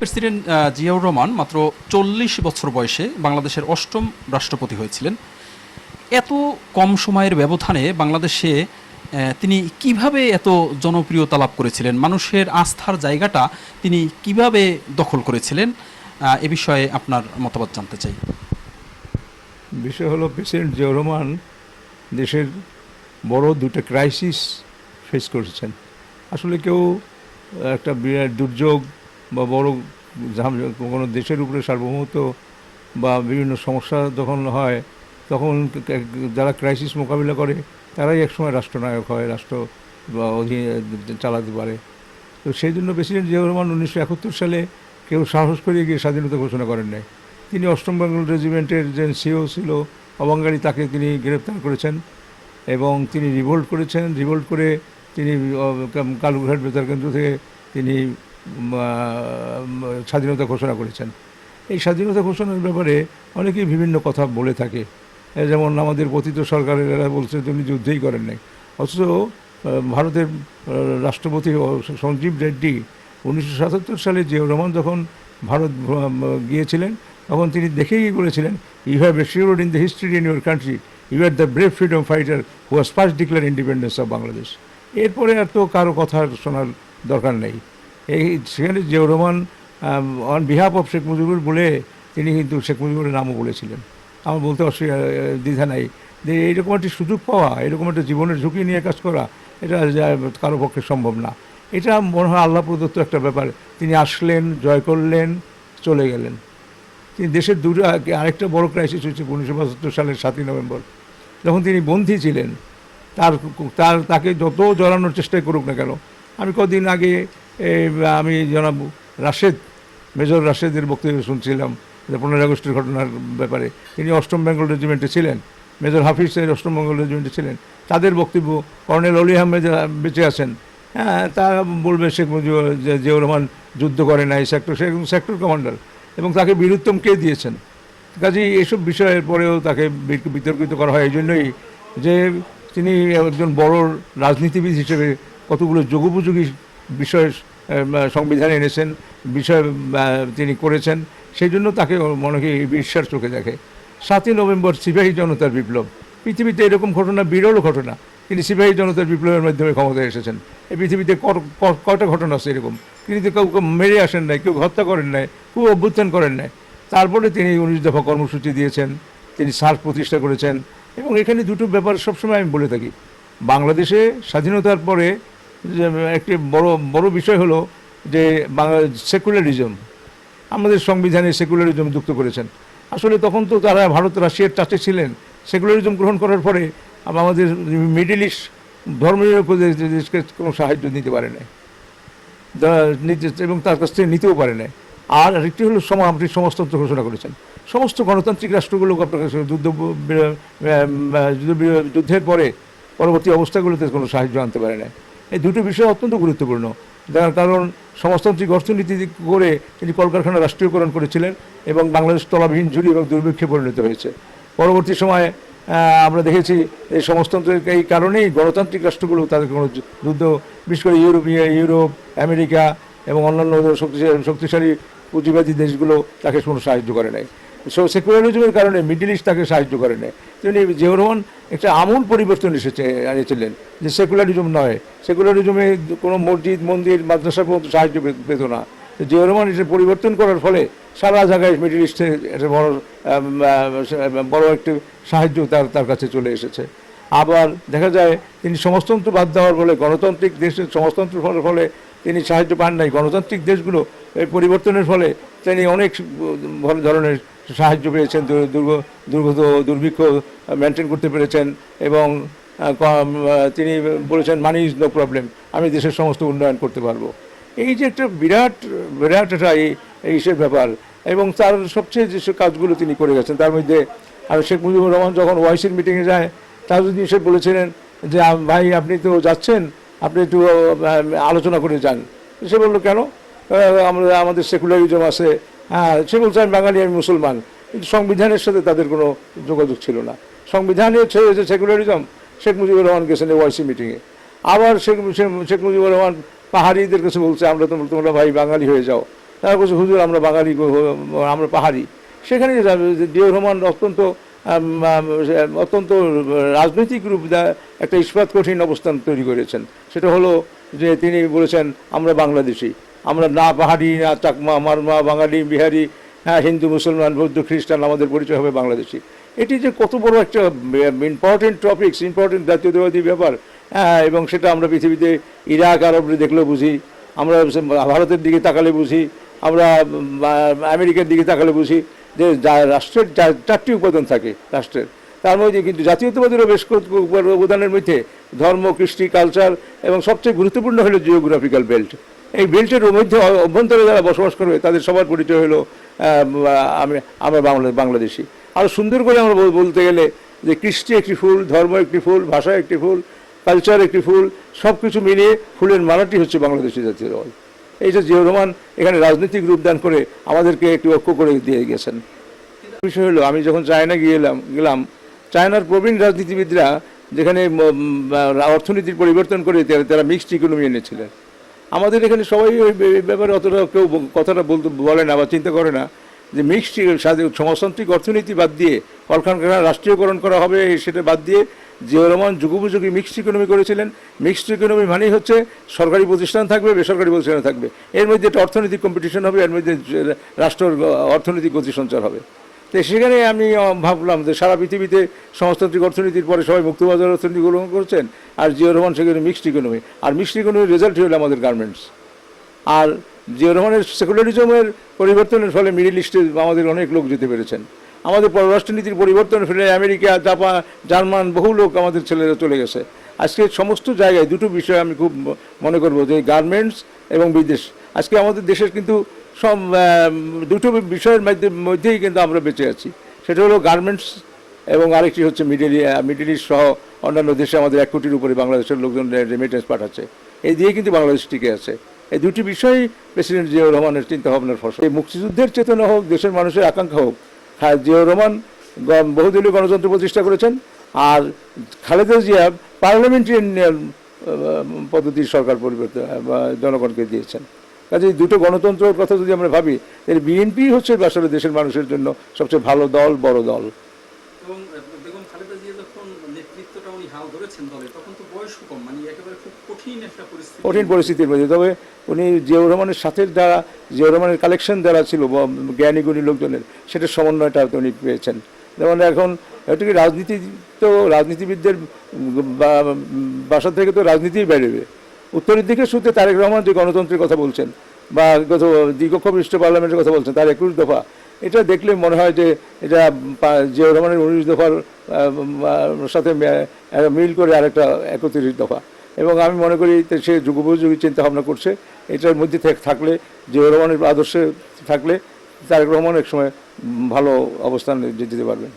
President Ziaur Rahman মাত্র চল্লিশ বছর বয়সে বাংলাদেশের অষ্টম রাষ্ট্রপতি হয়েছিলেন। এত কম সময়ের ব্যবধানে বাংলাদেশে তিনি কীভাবে এত জনপ্রিয়তা লাভ করেছিলেন? মানুষের আস্থার জায়গাটা তিনি কীভাবে দখল করেছিলেন? এ বিষয়ে আপনার মতামত জানতে চাই। বিষয় হলো, প্রেসিডেন্ট জিয়াউর রহমান দেশের বড় দুটো ক্রাইসিস ফেস করেছেন। আসলে কেউ একটা বিরাট দুর্যোগ বা বড় কোনো দেশের উপরে সার্বভৌমত্ব বা বিভিন্ন সমস্যা যখন হয়, তখন যারা ক্রাইসিস মোকাবিলা করে, তারাই একসময় রাষ্ট্রনায়ক হয়, রাষ্ট্র বা অধীনে চালাতে পারে। তো সেই জন্য প্রেসিডেন্ট জিয়াউর রহমান উনিশশো একাত্তর সালে কেউ সাহস করে গিয়ে স্বাধীনতা ঘোষণা করেন নাই। তিনি অষ্টম বেঙ্গল রেজিমেন্টের যে সিও ছিল অবাঙ্গারি তাকে তিনি গ্রেপ্তার করেছেন এবং তিনি রিভোল্ট করেছেন। রিভোল্ট করে তিনি কালুঘাট বেতার কেন্দ্র থেকে তিনি স্বাধীনতা ঘোষণা করেছেন। এই স্বাধীনতা ঘোষণার ব্যাপারে অনেকেই বিভিন্ন কথা বলে থাকে। যেমন আমাদের পতিত সরকারের এরা বলছে তিনি যুদ্ধই করেন নাই। অথচ ভারতের রাষ্ট্রপতি সঞ্জীব রেড্ডি উনিশশো সাতাত্তর সালে জিয়াউর রহমান যখন ভারত গিয়েছিলেন, তখন তিনি দেখেই বলেছিলেন you have assured in the history in your country you are the brave freedom fighter who has first declare independence of Bangladesh এরপরে আর তো কারও কথা শোনার দরকার নেই। এই সেখানে Ziaur Rahman on behalf of Sheikh Mujibur বলে তিনি কিন্তু শেখ মুজিবুরের নামও বলেছিলেন। আমার বলতে অসুবিধা দ্বিধা নাই। যে এইরকম একটি সুযোগ পাওয়া, এরকম একটা জীবনের ঝুঁকি নিয়ে কাজ করা, এটা যা কারও পক্ষে সম্ভব না। এটা মনে হয় আল্লাহ প্রদত্ত একটা ব্যাপার। তিনি আসলেন, জয় করলেন, চলে গেলেন। তিনি দেশের দূরে আরেকটা বড় ক্রাইসিস হয়েছে উনিশশো পঁচাত্তর সালের সাতই নভেম্বর। যখন তিনি বন্দী ছিলেন, তার তার, তাকে যত জড়ানোর চেষ্টাই করুক না কেন, আমি কদিন আগে আমি জনাব রাশেদ, মেজর রাশেদের বক্তব্য শুনছিলাম, যে পনেরোই আগস্টের ঘটনার ব্যাপারে। তিনি অষ্টম বেঙ্গল রেজিমেন্টে ছিলেন, মেজর হাফিজ সাহেব অষ্টম বেঙ্গল রেজিমেন্টে ছিলেন। তাদের বক্তব্য, কর্নেল অলি আহমেদ বেঁচে আছেন হ্যাঁ তা বলবে শেখ মুজিবুর, যে জিয়াউর রহমান যুদ্ধ করে নাই, সেক্টর, সে সেক্টর কমান্ডার, এবং তাকে বীরুত্তম কে দিয়েছেন? কাজেই এসব বিষয়ের পরেও তাকে বিতর্কিত করা হয় এই জন্যই যে তিনি একজন বড় রাজনীতিবিদ হিসেবে কতগুলো যোগোপযোগী বিষয় সংবিধানে এনেছেন, বিষয় তিনি করেছেন, সেই জন্য তাকে মনে হয় বিশ্বাস চোখে দেখে। সাতই নভেম্বর সিপাহী জনতার বিপ্লব। পৃথিবীতে এরকম ঘটনা, বিরল ঘটনা, তিনি সিপাহী জনতার বিপ্লবের মাধ্যমে ক্ষমতায় এসেছেন। এই পৃথিবীতে কয়টা ঘটনা আছে এরকম? তিনি তো কাউকে মেরে আসেন নাই, কেউ হত্যা করেন নাই, কেউ অভ্যুত্থান করেন নাই। তারপরে তিনি উনিশ দফা কর্মসূচি দিয়েছেন, তিনি সার্ক প্রতিষ্ঠা করেছেন, এবং এখানে দুটো ব্যাপার সবসময় আমি বলে থাকি। বাংলাদেশে স্বাধীনতার পরে একটি বড় বড় বিষয় হলো যে, বাংলা সেকুলারিজম, আমাদের সংবিধানে সেকুলারিজম যুক্ত করেছেন। আসলে তখন তো তারা ভারত, রাশিয়ার টাচে ছিলেন। সেকুলারিজম গ্রহণ করার পরে আমাদের মিডিল ইস্ট দেশ- দেশকে কোনো সাহায্য নিতে পারে নাই। এবং তার কাছ থেকে নিতেও পারে নাই। আর আরেকটি হলো সম, আপনি সমাজতন্ত্র ঘোষণা করেছেন। সমস্ত গণতান্ত্রিক রাষ্ট্রগুলো আপনার কাছে যুদ্ধ যুদ্ধের পরে পরবর্তী অবস্থাগুলোতে কোনো সাহায্য আনতে পারে না এই দুটো বিষয় অত্যন্ত গুরুত্বপূর্ণ। যার কারণ সমাজতান্ত্রিক অর্থনীতি করে তিনি কলকারখানা রাষ্ট্রীয়করণ করেছিলেন এবং বাংলাদেশ তলাবিহীন ঝুলি এবং দুর্ভিক্ষে পরিণত হয়েছে। পরবর্তী সময়ে আমরা দেখেছি এই সমাজতন্ত্রের এই কারণেই গণতান্ত্রিক রাষ্ট্রগুলো তাদের কোনো যুদ্ধ, বিশেষ করে ইউরোপীয় ইউরোপ, আমেরিকা এবং অন্যান্য শক্তিশালী শক্তিশালী পুঁজিবাদী দেশগুলো তাকে কোনো সাহায্য করে নাই। সো সেকুলারিজমের কারণে মিডিল ইস্ট তাকে সাহায্য করে নেয় তিনি জিয়াউর রহমান একটা আমূল পরিবর্তন এসেছে, এনেছিলেন, যে সেকুলারিজম নয়। সেকুলারিজমে কোনো মসজিদ, মন্দির, মাদ্রাসা পর্যন্ত সাহায্য পেত না। জিয়াউর রহমান এটা পরিবর্তন করার ফলে সারা জায়গায় মিডিল ইস্টে একটা বড় বড় একটি সাহায্য তার তার কাছে চলে এসেছে। আবার দেখা যায় তিনি সমাজতন্ত্র বাদ দেওয়ার ফলে, গণতান্ত্রিক দেশের সমাজতন্ত্র ফলের ফলে তিনি সাহায্য পান নাই। গণতান্ত্রিক দেশগুলো এই পরিবর্তনের ফলে তিনি অনেক ভালো ধরনের সাহায্য পেয়েছেন, দুর- দুর্গ, দুর্গত, দুর্ভিক্ষ মেনটেন করতে পেরেছেন এবং তিনি বলেছেন মানি ইজ নো প্রবলেম আমি দেশের সমস্ত উন্নয়ন করতে পারব। এই যে একটা বিরাট বিরাট একটা এই সে ব্যাপার এবং তার সবচেয়ে যেসব কাজগুলো তিনি করে গেছেন, তার মধ্যে আর শেখ মুজিবুর রহমান যখন ওয়াইসির মিটিংয়ে যায় যদি সে বলেছিলেন যে ভাই, আপনি তো যাচ্ছেন, আপনি একটু আলোচনা করে যান। সে বলল, কেন? আমরা, আমাদের সেকুলারিজম আছে হ্যাঁ সে বলছে আমি বাঙালি আমি মুসলমান। কিন্তু সংবিধানের সাথে তাদের কোনো যোগাযোগ ছিল না। সংবিধানে হচ্ছে সেকুলারিজম শেখ মুজিবুর রহমান গেছেন ওয়াইসি মিটিংয়ে আবার শেখ শেখ- মুজিবুর রহমান পাহাড়িদের কাছে বলছে, আমরা তোমরা তোমরা ভাই বাঙালি হয়ে যাও। তারা বলছে, হুজুর, আমরা বাঙালি আমরা পাহাড়ি। সেখানে জিয়াউর রহমান অত্যন্ত অত্যন্ত রাজনৈতিক রূপ একটা ইস্পাত কঠিন অবস্থান তৈরি করেছেন। সেটা হলো যে তিনি বলেছেন, আমরা বাংলাদেশি। আমরা না পাহাড়ি, না চাকমা, মারমা, বাঙালি, বিহারি হ্যাঁ হিন্দু, মুসলমান, বৌদ্ধ, খ্রিস্টান, আমাদের পরিচয় হবে বাংলাদেশি। এটি যে কত বড় একটা ইম্পর্টেন্ট টপিকস ইম্পর্টেন্ট জাতীয়তাবাদী ব্যাপার হ্যাঁ এবং সেটা আমরা পৃথিবীতে ইরাক আরব দেখলেও বুঝি। আমরা ভারতের দিকে তাকালে বুঝি। আমরা আমেরিকার দিকে তাকালে বুঝি যে রাষ্ট্রের চারটি উপাদান থাকে রাষ্ট্রের। তার মধ্যে কিন্তু জাতীয়তাবাদেরও বেশ অবদানের মধ্যে ধর্ম, কৃষ্টি কালচার এবং সবচেয়ে গুরুত্বপূর্ণ হলো জিওগ্রাফিক্যাল বেল্ট এই বেল্টের মধ্যে অভ্যন্তরে যারা বসবাস করবে, তাদের সবার পরিচয় হলো আমি, আমরা বাংলা, বাংলাদেশি। আরও সুন্দর করে আমরা বলতে গেলে যে কৃষ্টি একটি ফুল, ধর্ম একটি ফুল, ভাষা একটি ফুল কালচার একটি ফুল সব কিছু মিলিয়ে ফুলের মালাটি হচ্ছে বাংলাদেশি জাতীয় দল। এই যে জিয়াউর রহমান এখানে রাজনৈতিক রূপদান করে আমাদেরকে একটু ঐক্য করে দিয়ে গেছেন। বিষয় হলো, আমি যখন চায়না গিয়েলাম গেলাম, চায়নার প্রবীণ রাজনীতিবিদরা যেখানে অর্থনীতির পরিবর্তন করে তারা মিক্সড ইকোনমি এনেছিলেন। আমাদের এখানে সবাই ওই ব্যাপারে অতটা কেউ কথাটা বলতে বলে না বা চিন্তা করে না যে মিক্সড সমাজতান্ত্রিক অর্থনীতি বাদ দিয়ে কলকারখানা রাষ্ট্রীয়করণ করা হবে সেটা বাদ দিয়ে জিয়াউর রহমান যুগোপযোগী মিক্সড ইকোনমি করেছিলেন। মিক্সড ইকোনমি মানেই হচ্ছে সরকারি প্রতিষ্ঠান থাকবে, বেসরকারি প্রতিষ্ঠান থাকবে। এর মধ্যে একটা অর্থনৈতিক কম্পিটিশন হবে, এর মধ্যে রাষ্ট্রের অর্থনৈতিক গতি সঞ্চার হবে। তো সেখানে আমি ভাবলাম যে সারা পৃথিবীতে সমাজতান্ত্রিক অর্থনীতির পরে সবাই মুক্তবাজার অর্থনীতি গ্রহণ করছেন আর জিয়াউর রহমান সেখানে মিক্সড ইকোনমি আর মিক্সড ইকোনমির রেজাল্ট হলো আমাদের গার্মেন্টস আর জিয়াউর রহমানের সেকুলারিজমের পরিবর্তনের ফলে মিডিল ইস্টে আমাদের অনেক লোক যেতে পেরেছেন। আমাদের পররাষ্ট্রনীতির পরিবর্তনের ফলে আমেরিকা, জাপান, জার্মান বহু লোক আমাদের ছেলেরা চলে গেছে। আজকে সমস্ত জায়গায় দুটো বিষয় আমি খুব মনে করব যে গার্মেন্টস এবং বিদেশ। আজকে আমাদের দেশের কিন্তু সব দুটো বিষয়ের মধ্যে, মধ্যেই কিন্তু আমরা বেঁচে আছি। সেটা হলো গার্মেন্টস এবং আরেকটি হচ্ছে মিডিল মিডিল ইস্ট সহ অন্যান্য দেশে আমাদের এক কোটির উপরে বাংলাদেশের লোকজন রেমিটেন্স পাঠাচ্ছে। এই দিয়ে কিন্তু বাংলাদেশ টিকে আছে। এই দুটি বিষয়ই প্রেসিডেন্ট জিয়াউর রহমানের চিন্তা ভাবনার ফসল। এই মুক্তিযুদ্ধের চেতনা হোক, দেশের মানুষের আকাঙ্ক্ষা হোক হ্যাঁ জিয়াউর রহমান বহুদলীয় গণতন্ত্র প্রতিষ্ঠা করেছেন আর খালেদা জিয়া পার্লামেন্টারিয়ান পদ্ধতির সরকার পরিবর্তন জনগণকে দিয়েছেন। কাজে দুটো গণতন্ত্রের কথা যদি আমরা ভাবি তাহলে বিএনপি হচ্ছে আসলে দেশের মানুষের জন্য সবচেয়ে ভালো দল বড় দল। এবং বেগম খালেদা জিয়া যখন নেতৃত্বটা উনি হাল ধরেছেন দলে তখন তো বয়স কম মানে একেবারে খুব কঠিন একটা পরিস্থিতি। কঠিন পরিস্থিতির মধ্যে তবে উনি জিয়াউর রহমানের সাথে যারা জিয়াউর রহমানের কালেকশন যারা ছিল জ্ঞানী গুণী লোকজনের সেটার সমন্বয়টা উনি পেয়েছেন। যেমন এখন একটু রাজনীতি তো রাজনীতিবিদদের বাসা থেকে তো রাজনীতিই বেরোবে উত্তরের দিকে শুনতে তারেক রহমান যে গণতন্ত্রের কথা বলছেন বা গত দ্বিকক্ষ বিশিষ্ট পার্লামেন্টের কথা বলছেন, তার একুশ দফা। এটা দেখলে মনে হয় যে এটা জিয়াউর রহমানের উনিশ দফার সাথে মিল করে আরেকটা একত্রিশ দফা। এবং আমি মনে করি সে যুগোপযোগী চিন্তা ভাবনা করছে। এটার মধ্যে থাক- থাকলে, জিয়াউর রহমানের আদর্শে থাকলে তারেক রহমান এক সময় ভালো অবস্থান যেতে পারবেন।